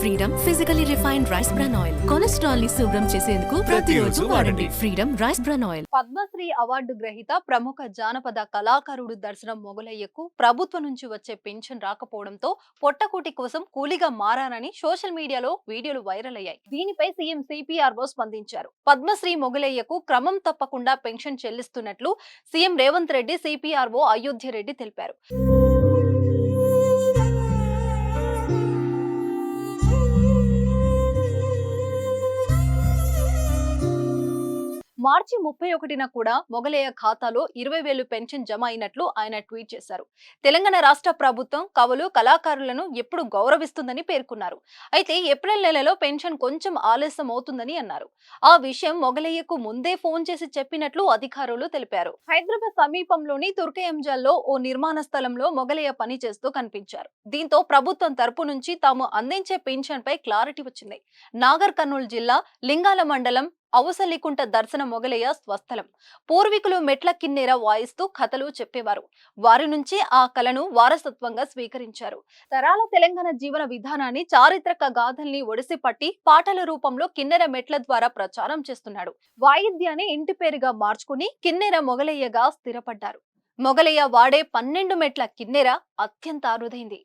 Freedom physically refined rice bran oil కొలెస్ట్రాల్ని శుభ్రం చేసేందుకు ప్రతిరోజు వాడండి. Freedom rice bran oil Padma Shri award గ్రహీత ప్రముఖ జానపద కళాకారుడు దర్శనం మొగలయ్యకు ప్రభుత్వం నుంచి వచ్చే పెన్షన్ రాకపోవడంతో పొట్టకూటి కోసం కూలీగా మారానని సోషల్ మీడియాలో వీడియోలు వైరల్ అయ్యాయి. దీనిపై సీఎం సిపిఆర్ఓ స్పందించారు. పద్మశ్రీ మొగలయ్యకు క్రమం తప్పకుండా పెన్షన్ చెల్లిస్తున్నట్లు సీఎం రేవంత్ రెడ్డి సిపిఆర్ఓ అయోధ్య రెడ్డి తెలిపారు. మార్చి ముప్పై ఒకటిన కూడా మొగలయ్య ఖాతాలో ఇరవై వేలు పెన్షన్ జమ అయినట్లు ఆయన ట్వీట్ చేశారు. తెలంగాణ రాష్ట్ర ప్రభుత్వం కవులు కళాకారులను ఎప్పుడు గౌరవిస్తుందని పేర్కొన్నారు. అయితే ఏప్రిల్ నెలలో పెన్షన్ కొంచెం ఆలస్యం అవుతుందని అన్నారు. ఆ విషయం మొగలయ్యకు ముందే ఫోన్ చేసి చెప్పినట్లు అధికారులు తెలిపారు. హైదరాబాద్ సమీపంలోని తుర్కయంజల్లో ఓ నిర్మాణ స్థలంలో మొగలయ్య పని చేస్తూ కనిపించారు. దీంతో ప్రభుత్వం తరపు నుంచి తాము అందించే పెన్షన్ పై క్లారిటీ వచ్చింది. నాగర్ కర్నూలు జిల్లా లింగాల మండలం అవసలికుంట దర్శన మొగలయ్య స్వస్థలం. పూర్వీకులు మెట్ల కిన్నెర వాయిస్తూ కథలు చెప్పేవారు. వారి నుంచి ఆ కళను వారసత్వంగా స్వీకరించారు. తరాల తెలంగాణ జీవన విధానాన్ని చారిత్రక గాథల్ని ఒడిసి పట్టి పాటల రూపంలో కిన్నెర మెట్ల ద్వారా ప్రచారం చేస్తున్నాడు. వాయిద్యాన్ని ఇంటి పేరుగా మార్చుకుని కిన్నెర మొగలయ్యగా స్థిరపడ్డారు. మొగలయ్య వాడే పన్నెండు మెట్ల కిన్నెర అత్యంత అరుదైంది.